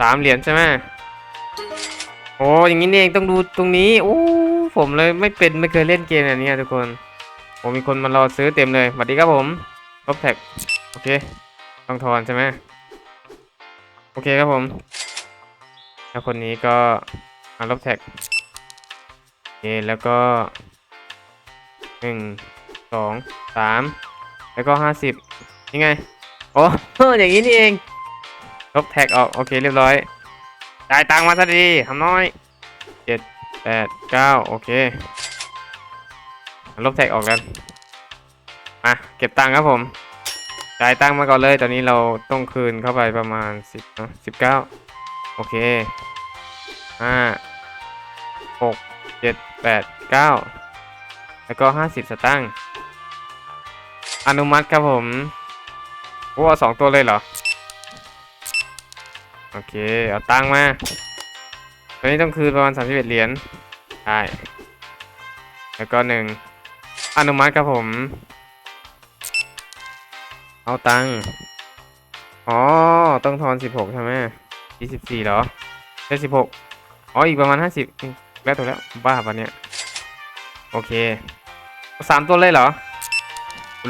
สามเหรียญใช่ไหมโอ้อย่างนี้นี่เองต้องดูตรงนี้โอ้ผมเลยไม่เป็นไม่เคยเล่นเกมแบบนี้ทุกคนผมมีคนมารอซื้อเต็มเลยสวัสดีครับผมลบแท็กโอเคต้องทอนใช่ไหมโอเคครับผมแล้วคนนี้ก็อาลบแท็กโอเคแล้วก็หนึ่งสองสามแล้วก็ห้าสิบยังไงโอ้อย่างนี้นี่เอง ลบแท็กออก โอเคเรียบร้อยจ่ายตังค์มาสักทีทำน้อยเจ็ดแปดเก้าโอเค ลบแท็กออกกันมาเก็บตังค์ครับผมจ่ายตังค์มาก่อนเลย ตอนนี้เราต้องคืนเข้าไปประมาณสิบนะสิบเก้าโอเคห้าหกเจ็ดแปดเก้าแล้วก็ห้าสิบสตางค์อนุมัติครับผมโอ้เอาสองตัวเลยเหรอ เค เอาตังค์มาตอนนี้ต้องคืนประมาณสามสิบเอ็ดเหรียญใช่แล้วก็หนึ่งอนุมัติครับผม เอาตังค์อ๋อ ต้องทอนสิบหกใช่ไหมยี่สิบสี่เหรอใช่สิบหกอ๋อ อีกประมาณห้าสิบแล้วถูกแล้ว บ้าปะเนี่ย โอเคสามตัวเลยเหรอ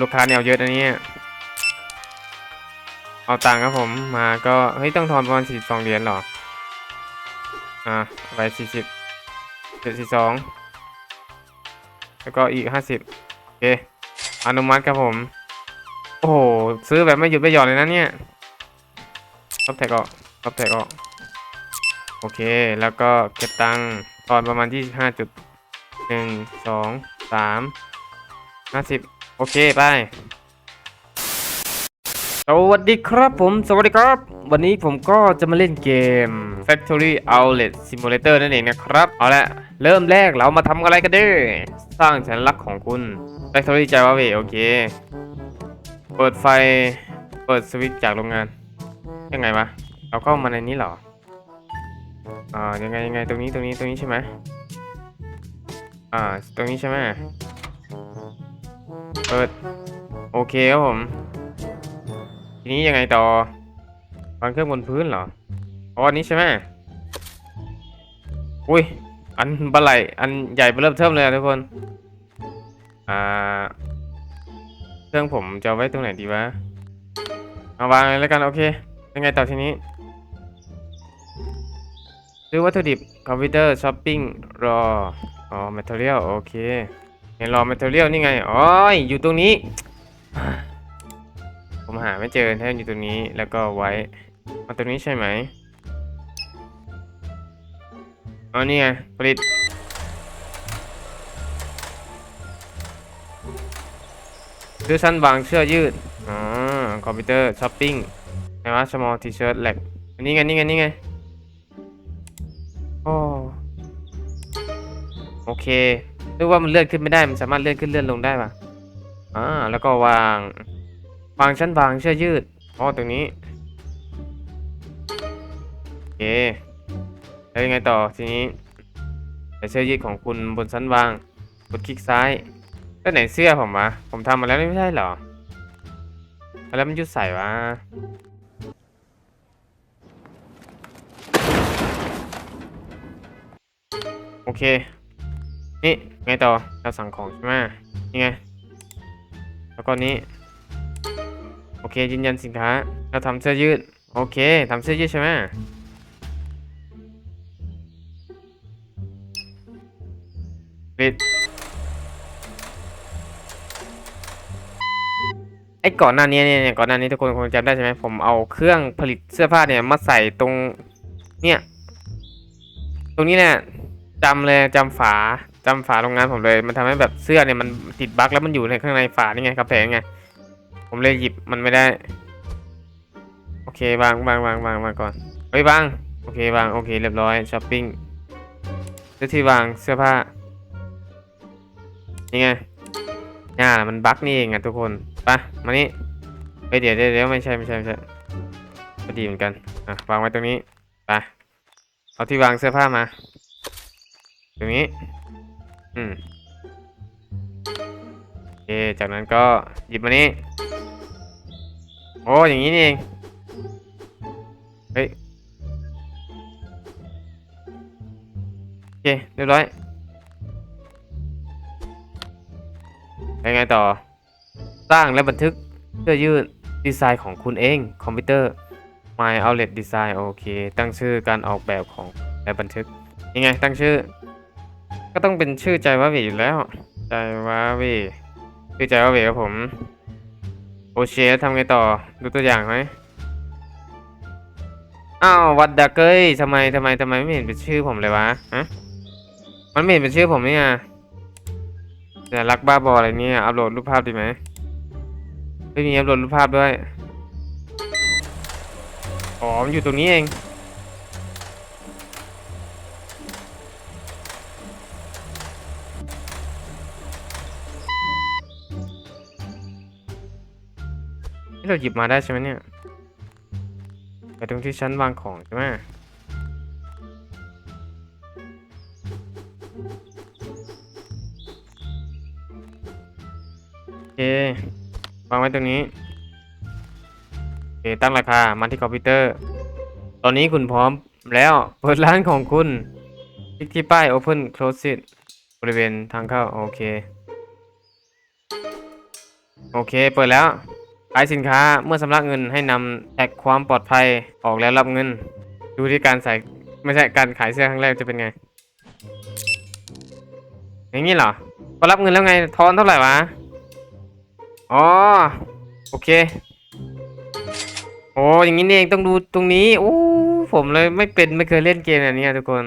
ลูกค้าเนี่ยเอาเยอะนะเนี่ย เอาตังค์ครับผมมาก็เฮ้ยต้องทอนประมาณสี่สองเหรียญหรอ อ่าไปสี่สิบเจ็ดสี่สองแล้วก็อีกห้าสิบโอเคอนุมัติครับผม โอ้โหซื้อแบบไม่หยุดไม่หย่อนเลยนะเนี่ยลบแท็กออกลบแท็กออกโอเค แล้วก็เก็บตังค์ตอนประมาณที่ห้าจุดหนึ่งสองสามห้าสิบโอเค ไป วัสดีครับผม สวัสดีครับ วันนี้ผมก็จะมาเล่นเกม Factory Outlet Simulator นั่นเองนะครับ เอาละเริ่มแรกเรามาทำอะไรกันเด้อสร้างสัญลักของคุณ Factory Java โอเค เปิดไฟ เปิดสวิตช์จากโรงงาน ยังไงวะ เราเข้ามาในนี้เหรอ อ่า ยังไงยังไงตรงนี้ตรงนี้ตรงนี้ใช่ไหมอ่า ตรงนี้ใช่ไหมเปิด โอเคครับผม ทีนี้ยังไงต่อวางเครื่องบนพื้นเหรออ๋ออันนี้ใช่ไหมอุ้ยอันบะไหลอันใหญ่เริ่มเทิมเลยทุกคนอ่าเครื่องผมจะไว้ตรงไหนดีวะเอาวางเลยแล้วกันโอเค ยังไงต่อทีนี้ซื้อวัตถุดิบคอมพิวเตอร์ช้อปปิ้งรออ๋อแมทเทอเรียลโอเคเห็นรอแมทเทอเรียลนี่ไงอ๋ออยู่ตรงนี้ ผมหาไม่เจอแท่อยู่ตรงนี้แล้วก็ไว้เอาตรงนี้ใช่ไหมอ๋อนี่ไงผลิตซื้อชั้นวางเสื้อยืดอ๋อคอมพิวเตอร์ช้อปปิ้งไงวะ small t-shirt แหลกอันนี้ไงนี่ไงนี่ไงโอ้โอเคนึกว่ามันเลื่อนขึ้นไม่ได้มันสามารถเลื่อนขึ้นเลื่อนลงได้ปะอ่าแล้วก็วาง วางชั้นวางเสื้อยืดอ๋อตรงนี้โอเคแล้วยังไงต่อทีนี้ใส่เสื้อยืดของคุณบนชั้นวางกดคลิกซ้ายแล้วไหนเสื้อผมวะผมทำมาแล้วไม่ใช่เหรอแล้วมันยุดใส่วะโอเค นี่ไงต่อเราสั่งของใช่ไหมนี่ไง แล้วก็นี้ โอเคยืนยันสินค้าเราทำเสื้อยืด โอเคทำเสื้อยืดใช่ไหมปิดไอ้ก่อนหน้านี้เนี่ยเนี่ยก่อนหน้านี้ทุกคนคงจำได้ใช่ไหมผมเอาเครื่องผลิตเสื้อผ้าเนี่ยมาใส่ตรงเนี่ย ตรงนี้เนี่ยจำเลยจำฝาจำฝาโรงงานผมเลย มันทำให้แบบเสื้อเนี่ยมันติดบั๊กแล้วมันอยู่ในข้างในฝานี่ไงกระแพงไง ผมเลยหยิบมันไม่ได้ โอเควางวางวางวางวางก่อนเฮ้ยวางโอเควางโอเคเรียบร้อยช้อปปิ้งซื้อที่วางเสื้อผ้านี่ไงอ่ามันบั๊กนี่เองอะทุกคนไปมานี่เฮ้ยเดี๋ยวเดี๋ยวไม่ใช่ไม่ใช่ไม่ใช่พอดีเหมือนกันอะวางไว้ตรงนี้ไปเอาที่วางเสื้อผ้ามาตรงนี้อืมโอเคจากนั้นก็หยิบมานี่ โอ้อย่างนี้นี่เองเฮ้ยโอเคเรียบร้อยยังไงต่อ สร้างและบันทึกเพื่อยืดดีไซน์ของคุณเองคอมพิวเตอร์ My Outlet Design โอเค ตั้งชื่อการออกแบบของและบันทึกยังไง ตั้งชื่อ ก็ต้องเป็นชื่อใจวะเวอยู่แล้ว ใจวะเวชื่อใจวะเวครับผม โอเคทำไงต่อ ดูตัวอย่างไหมอ้าววัดดักเกยทำไมทำไมทำไมไม่เห็นเป็นชื่อผมเลยวะฮะมันไม่เห็นเป็นชื่อผมเนี่ยแต่รักบ้าบออะไรเนี่ยอัปโหลดรูปภาพดีไหมไม่มีอัปโหลดรูปภาพด้วยอ๋อมันอยู่ตรงนี้เอง นี่เราหยิบมาได้ใช่ไหมเนี่ยไปตรงที่ชั้นวางของใช่ไหมโอเควางไว้ตรงนี้โอเคตั้งราคามาที่คอมพิวเตอร์ ตอนนี้คุณพร้อมแล้วเปิดร้านของคุณคลิกที่ป้าย Open Close it บริเวณทางเข้า โอเค โอเค เปิดแล้ว ขายสินค้าเมื่อชำระเงินให้นำแท็กความปลอดภัยออกแล้วรับเงิน ดูที่การใส่ไม่ใช่การขายเสื้อครั้งแรกจะเป็นไง อย่างนี้เหรอพอรับเงินแล้วไงทอนเท่าไหร่วะอ๋อโอเคโอ้อย่างนี้เองต้องดูตรงนี้โอ้ผมเลยไม่เป็นไม่เคยเล่นเกมแบบนี้ทุกคน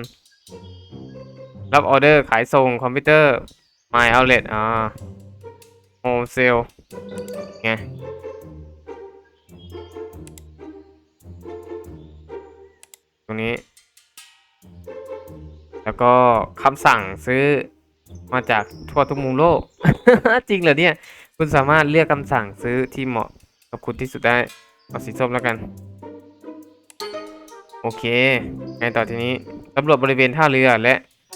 รับออเดอร์ขายส่งคอมพิวเตอร์ My Outlet อ่า Home Sale ไงตรงนี้ แล้วก็คำสั่งซื้อมาจากทั่วทุกมุมโลก จริงเหรอเนี่ย คุณสามารถเลือกคำสั่งซื้อที่เหมาะกับคุณที่สุดได้ เอาสีส้มแล้วกัน โอเคไงต่อทีนี้สำรวจบริเวณท่าเรือและ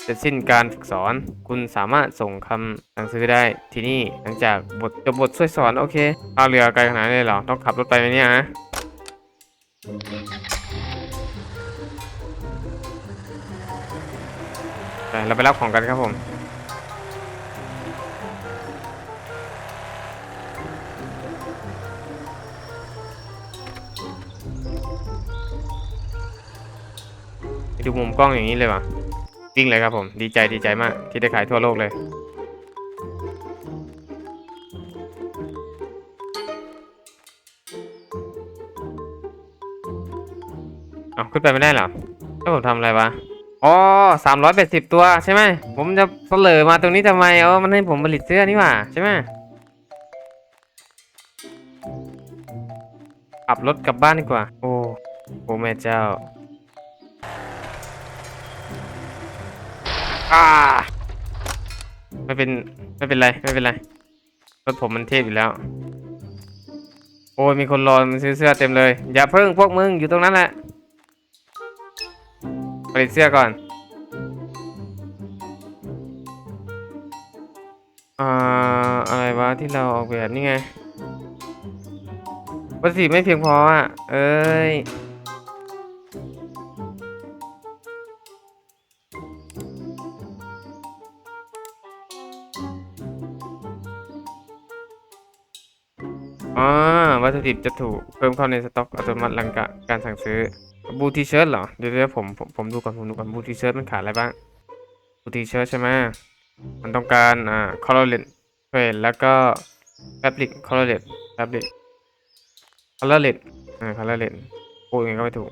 สร็จสิ้นการฝึกสอน คุณสามารถส่งคำสั่งซื้อได้ที่นี่หลังจากบทจบบทช่วยสอนโอเคท่าเรือไกลขนาดนี้เหรอต้องขับรถไปไหมเนี่ยฮะไปเราไปรับของกันครับผมดูมุมกล้องอย่างนี้เลยว่ะ จริงเลยครับผม ดีใจดีใจมาก ที่ได้ขายทั่วโลกเลย เอาขึ้นไปไม่ได้เหรอแล้วผมทำอะไรวะอ๋อสามร้อยแปดสิบตัวใช่ไหม ผมจะเสลอมาตรงนี้ทำไมอ๋อมันให้ผมผลิตเสื้อนี่หว่าใช่ไหมขับรถกลับบ้านดีกว่า โอ้โอ้แม่เจ้า อ่าไม่เป็นไม่เป็นไรไม่เป็นไรรถผมมันเทพอยู่แล้ว โอ้ยมีคนรอมันซื้อเสื้อเต็มเลย อย่าเพิ่งพวกมึงอยู่ตรงนั้นแหละผลิตเสื้อก่อนอ่าอะไรวะที่เราออกแบบนี่ไงวัตถุไม่เพียงพออะ เอ้ย ดิบจะถูกเพิ่มเข้าในสต็อกอัตโนมัติหลังจากการสั่งซื้อบูทีเชิร์ตเหรอ เดี๋ยวเดี๋ยวผมผมผมดูก่อนผมดูก่อนบูทีเชิร์ตมันขาดอะไรบ้างบูทีเชิร์ตใช่ไหมมันต้องการอ่าคอร์เรนเฟรแล้วก็แฟบริกคอร์เรนแฟบริกคอร์เรนอ่าคอร์เรนพูดยังไงก็ไม่ถูก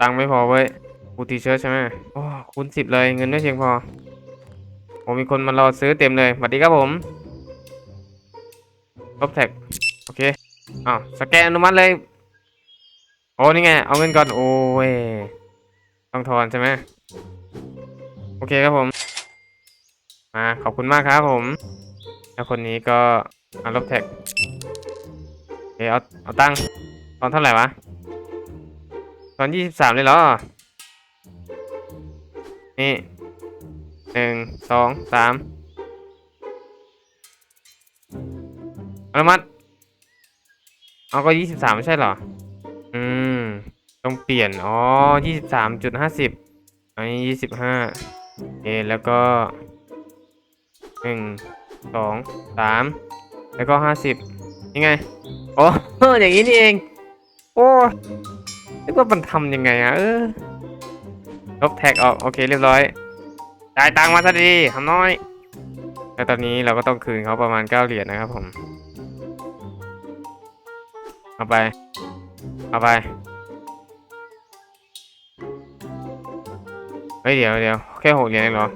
ตังค์ไม่พอเว้ยบูทีเชิร์ตใช่ไหมโอ้คูณสิบเลยเงินไม่เพียงพอผมมีคนมารอซื้อเต็มเลยสวัสดีครับผมลบแท็กโอเค อ้าวสแกนอนุมัติเลย โอ้นี่ไง เอาเงินก่อน โอ้ย ต้องทอนใช่ไหม โอเคครับผม มาขอบคุณมากครับผม แล้วคนนี้ก็อาลบแท็กโอเคเอาเอาตังตอนเท่าไหร่วะ ตอนยี่สิบสามเลยเหรอ นี่หนึ่งสองสามอนุมัติ เอาก็ยี่สิบสามไม่ใช่เหรอ อืม ต้องเปลี่ยน อ๋อยี่สิบสามจุดห้าสิบอันนี้ยี่สิบห้าโอเคแล้วก็หนึ่งสองสามแล้วก็ห้าสิบยังไงโอ้อย่างนี้นี่เอง โอ้นึกว่ามันทำยังไงอะเออลบแท็กออก โอเคเรียบร้อยจ่ายตังค์มาซะดีทำน้อย แล้วตอนนี้เราก็ต้องคืนเขาประมาณเก้าเหรียญนะครับผม เอาไป เอาไป เฮ้ยเดี๋ยวเดี๋ยวแค่หกเหรียญเองเหรอ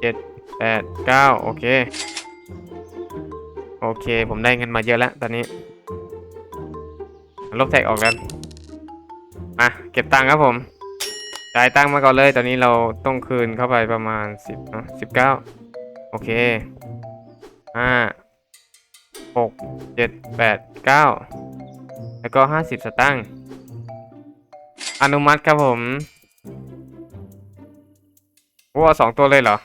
เจ็ดแปดเก้าโอเค โอเค ผมได้เงินมาเยอะแล้วตอนนี้ ลบแท็กออกแล้วมาเก็บตังค์ครับผม จ่ายตังค์มาก่อนเลย ตอนนี้เราต้องคืนเข้าไปประมาณสิบสิบเก้าโอเคห้า กเจ็ดแปดเก้าแล้วก็ห้าสิบสตางค์อนุมัติครับผมโอ้เอาสองตัวเลยเหรอ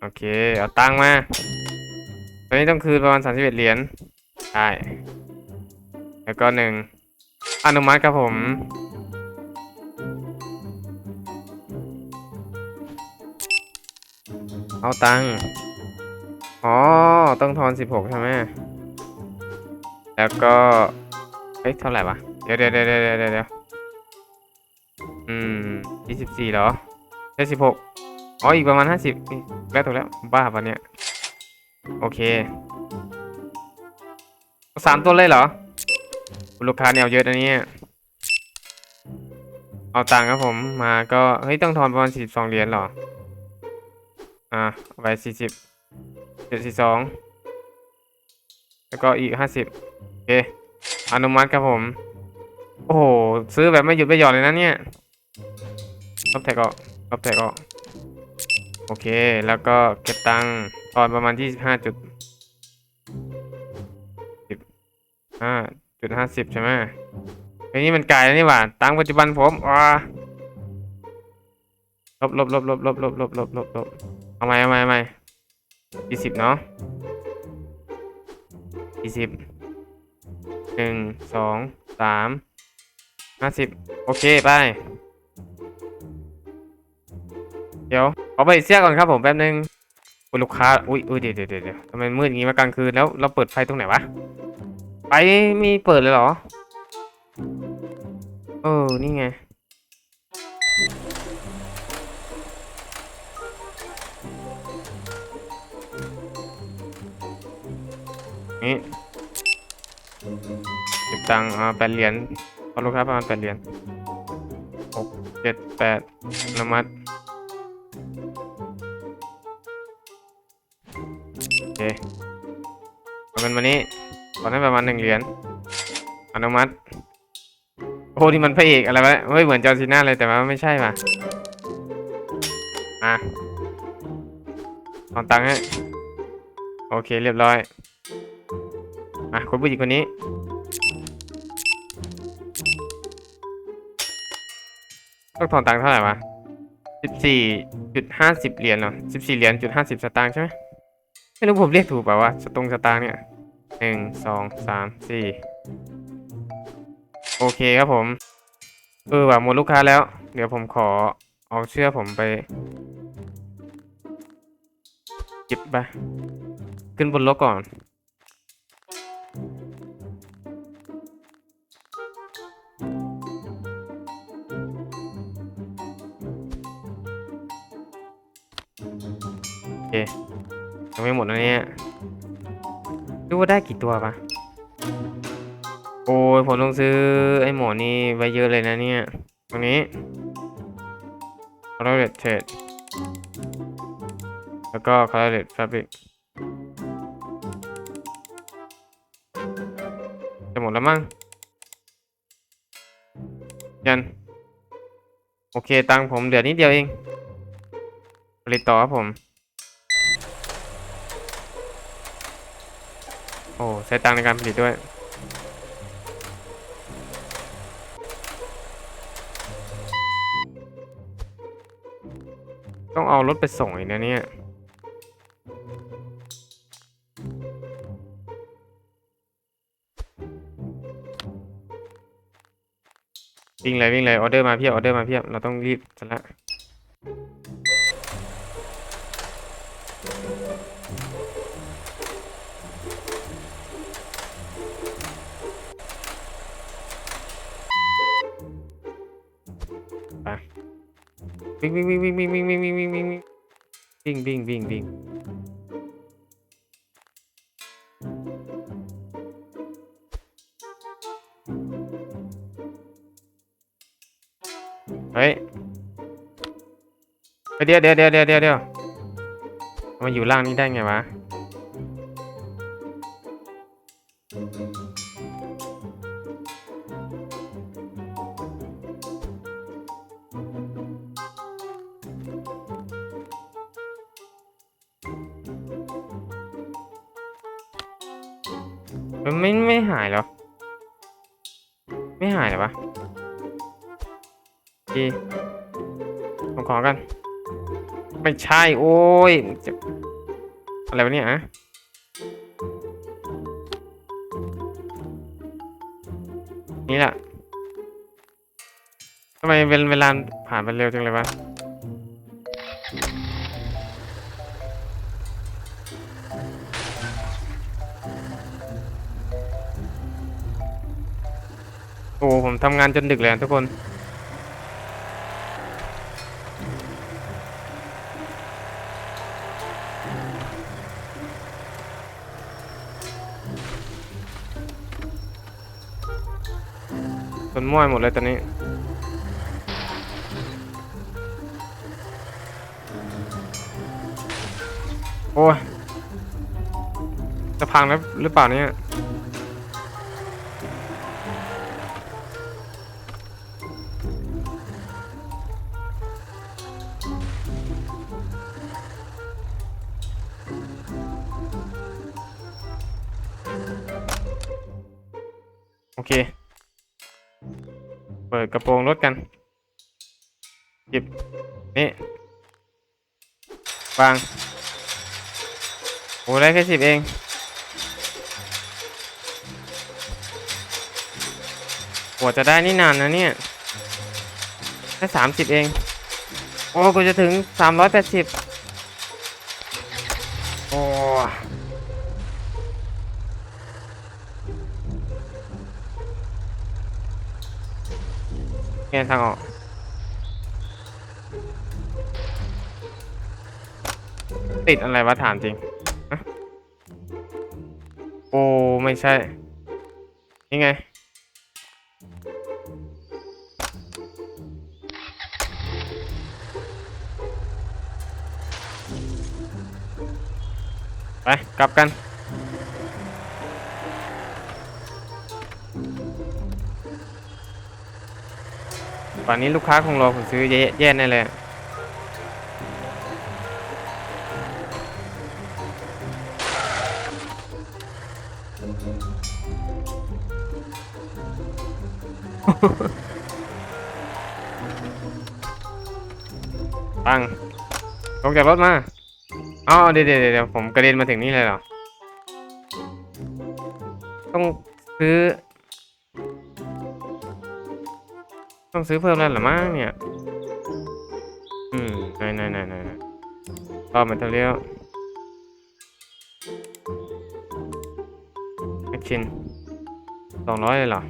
โอเค เอาตังค์มาตอนนี้ต้องคืนประมาณสามสิบเอ็ดเหรียญใช่แล้วก็หนึ่งอนุมัติครับผมเอาตังค์ อ๋อ ต้องทอนสิบหกใช่ไหม แล้วก็ เฮ้ย เท่าไหร่วะ เดี๋ยวเดี๋ยวเดี๋ยวเดี๋ยวเดี๋ยวอืมยี่สิบสี่เหรอได้สิบหกอ๋อ อีกประมาณห้าสิบแล้วถูกแล้ว บ้าปะเนี่ย โอเคสามตัวเลยเหรอ ลูกค้าเนี่ยเอาเยอะนะเนี่ยเอาตังค์ครับผมมาก็ เฮ้ย ต้องทอนประมาณสี่สองเหรียญเหรอ อ่าเอาไปสี่สิบ เจ็ดสี่สองแล้วก็อีกห้าสิบโอเคอนุมัติครับผม โอ้โห ซื้อแบบไม่หยุดไม่หย่อนเลยนะเนี่ยลบแท็กออกลบแท็กออก โอเค แล้วก็เก็บตังค์ตอนประมาณที่ห้าจุดสิบห้าจุดห้าสิบใช่ไหมไอ้นี่มันไกลแล้วนี่หว่า ตังค์ปัจจุบันผมอ่าลบลบลบลบลบลบลบลบลบลบเอาไหมเอาไหมเอาไหม ยี่สิบเนาะยี่สิบหนึ่งสองสามห้าสิบโอเค ไป เดี๋ยวขอไปเสื้อก่อนครับผมแป๊บนึงคุณลูกค้า อุ้ยอุ้ยเดี๋ยวเดี๋ยวเดี๋ยวทำไมมืดอย่างงี้มากลางคืนแล้วเราเปิดไฟตรงไหนวะ ไฟมีเปิดเลยเหรอ เออ นี่ไง นี่เก็บตังค์อ่าแปดเหรียญขอลูกค้าประมาณแปดเหรียญหกเจ็ดแปดอนุมัติโอเคเอาเงินมานี้ขอให้ประมาณหนึ่งเหรียญอนุมัติโอ้ที่มันพระเอกอะไรวะเฮ้ยเหมือนจอร์ซีน่าเลยแต่ว่าไม่ใช่ป่ะอะตอนตังค์ให้โอเคเรียบร้อย อะคนผู้หญิงคนนี้ ต้องถอนตังค์เท่าไหร่วะสิบสี่จุดห้าสิบเหรียญเหรอสิบสี่เหรียญจุดห้าสิบสตางค์ใช่ไหมไม่รู้ผมเรียกถูกเปล่าวะสตงสตางค์เนี่ยหนึ่งสองสามสี่โอเคครับผม เออว่ะหมดลูกค้าแล้ว เดี๋ยวผมขอเอาเชือกผมไปจิบไป ขึ้นบนรถก่อน ยังไม่หมดนะเนี่ยดูว่าได้กี่ตัวปะโอ้ยผมต้องซื้อไอ้หมอนี่ไว้เยอะเลยนะเนี่ย ตรงนี้เราเล t เทรดแล้วก็ Colored Fabric จะหมดแล้วมั้งยัน โอเค ตังค์ผมเหลือนิดเดียวเองผลิตต่อครับผม โอ้ใช้ตังในการผลิตด้วย ต้องเอารถไปส่งอีกนะเนี่ยวิ่งเลยวิ่งเลยออเดอร์มาเพียบออเดอร์มาเพียบเราต้องรีบจัดละ วิ่งวิ่งวิ่งวิ่งวิ่งวิ่งวิ่งวิ่งวิ่งวิ่งวิ่งวิ่งวิ่งวิ่งเฮ้ยเดี๋ยวเดี๋ยวเดี๋ยวเดี๋ยวเดี๋ยวเดี๋ยวมันอยู่ล่างนี้ได้ไงวะ มันไม่ไม่หายหรอ ไม่หายหรอวะดีผมขอกัน ไม่ใช่ โอ้ยเจ็บอะไรวะเนี่ยอะนี่แหละทำไมเวลเวลาผ่านไปเร็วจังเลยวะ โอ้ผมทำงานจนดึกเลยอะทุกคน จนม่วยหมดเลยตอนนี้โอ้ยจะพังแล้วหรือเปล่าเนี่ย โอเค เปิดกระโปรงรถกัน หยิบ นี่ วาง โอ้ได้แค่สิบเอง กว่าจะได้นี่นานนะเนี่ย แค่สามสิบเอง โอ้กูจะถึงสามร้อยแปดสิบ เงี้ยทางออกติดอะไรวะถามจริง โอ้ ไม่ใช่นี่ไง ไป กลับกัน ป่านนี้ลูกค้าคงรอผมซื้อแย่แน่เลยปังลงจากรถมาอ๋อเดี๋ยวเดี๋ยวเดี๋ยวผมกระเด็นมาถึงนี่เลยเหรอ ต้องซื้อ ต้องซื้อเพิ่มแล้วหรือมั้งเนี่ย อืมไหนไหนไหนไหนไหนรอมันเทเรียวแอคชินสองร้อยเลยเหรอ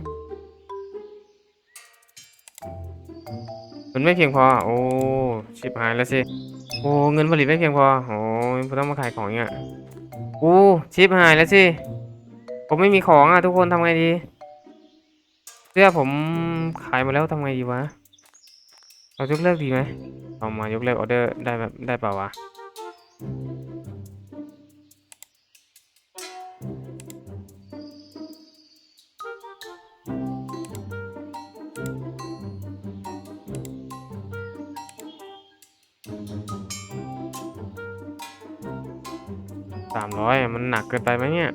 มันไม่เพียงพอ โอ้ ชิบหายแล้วสิ โอ้ เงินผลิตไม่เพียงพอ โอ้ยต้องมาขายของเนี่ยโอ้ ชิบหายแล้วสิ ผมไม่มีของอะทุกคนทำไงดี สื้อผมขายหมาแล้วทำไงดีวะ เรายกเลิกดีไหมเอามายกเลิกออเดอร์ได้แบบได้เปล่าวะสามร้อยมันหนักเกินไปไหมเนี่ย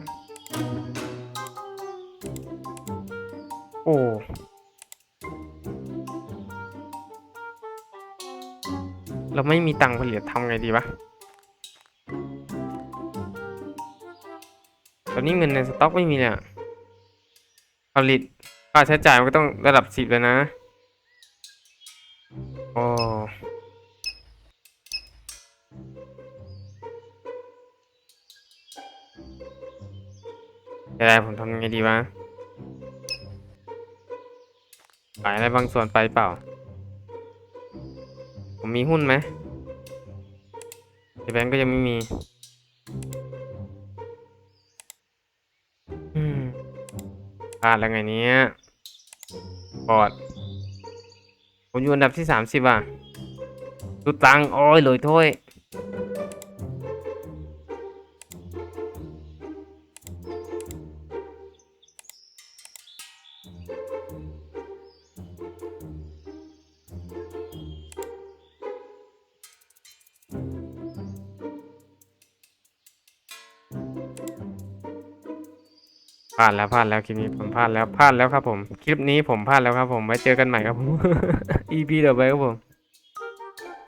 โอ้เราไม่มีตังค์ผลิตทำไงดีวะตอนนี้เงินในสต็อกไม่มีเลยอะผลิตค่าใช้จ่ายมันก็ต้องระดับสิบเลยนะโอ้จะได้ผมทำยังไงดีวะ ขายอะไรบางส่วนไปเปล่า ผมมีหุ้นไหมแบงก์ก็ยังไม่มีพลาดแล้วไงเนี้ยปอดผมอยู่อันดับที่สามสิบอะดูตังค์โอ้ยเลยถ้วย ลาดแล้วพลาดแล้วคลิปนี้ผมพลาดแล้วพลาดแล้วครับผม คลิปนี้ผมพลาดแล้วครับผมไว้เจอกันใหม่ครับผม EP เดี๋ยวไปครับผม